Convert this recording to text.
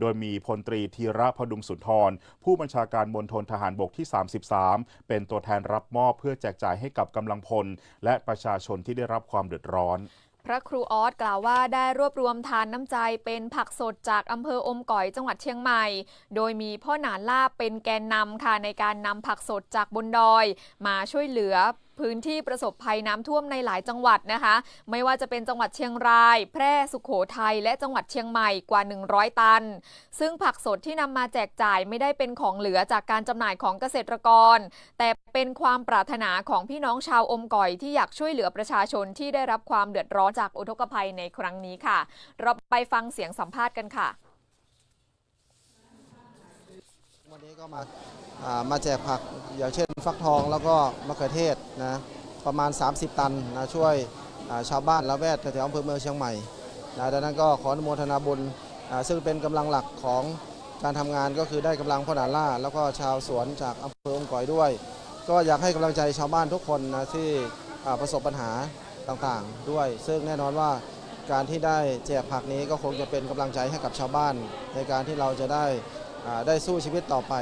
โดยมีพลตรีธีระพดุงสุนทร ผู้บัญชาการมณฑลทหารบกที่ 33 เป็นตัวแทนรับมอบเพื่อแจกจ่ายให้กับกำลังพล และประชาชนที่ได้รับความเดือดร้อนพระครูออสกล่าวว่าได้รวบรวมทานน้ำใจเป็นผักสดจากอำเภออมก่อยจังหวัดเชียงใหม่ โดยมีพ่อหนานลาบเป็นแกนนำค่ะในการนำผักสดจากบนดอย มาช่วยเหลือ พื้นที่ประสบภัยน้ำท่วมในหลายจังหวัดนะคะ ไม่ว่าจะเป็นจังหวัดเชียงราย แพร่สุขโขทัยและจังหวัดเชียงใหม่กว่า 100 ตัน ซึ่งผักสดที่นำมาแจกจ่ายไม่ได้เป็นของเหลือจากการจำหน่ายของเกษตรกร แต่เป็นความปรารถนาของพี่น้องชาวอมก่อยที่อยากช่วยเหลือประชาชนที่ได้รับความเดือดร้อนจากอุทกภัยในครั้งนี้ค่ะ เราไปฟังเสียงสัมภาษณ์กันค่ะ วันนี้ก็มาามาแจกผักอย่างเช่น ฟักทองแล้วก็มะเขือเทศนะประมาณ 30 ตันนะช่วยชาวบ้านละแวกแถวอำเภอเมืองเชียงใหม่นะดังนั้นก็ขออนุโมทนาบุญซึ่งเป็นกำลังหลักของการทำงานก็คือได้กำลังพ่อหนาล่า แล้วก็ชาวสวนจากอำเภอองค์ก่อยด้วย ก็อยากให้กำลังใจชาวบ้านทุกคนนะที่ประสบปัญหาต่างๆด้วย ซึ่งแน่นอนว่าการที่ได้แจกผักนี้ก็คงจะเป็นกำลังใจให้กับชาวบ้าน ในการที่เราจะได้ได้สู้ชีวิตต่อไป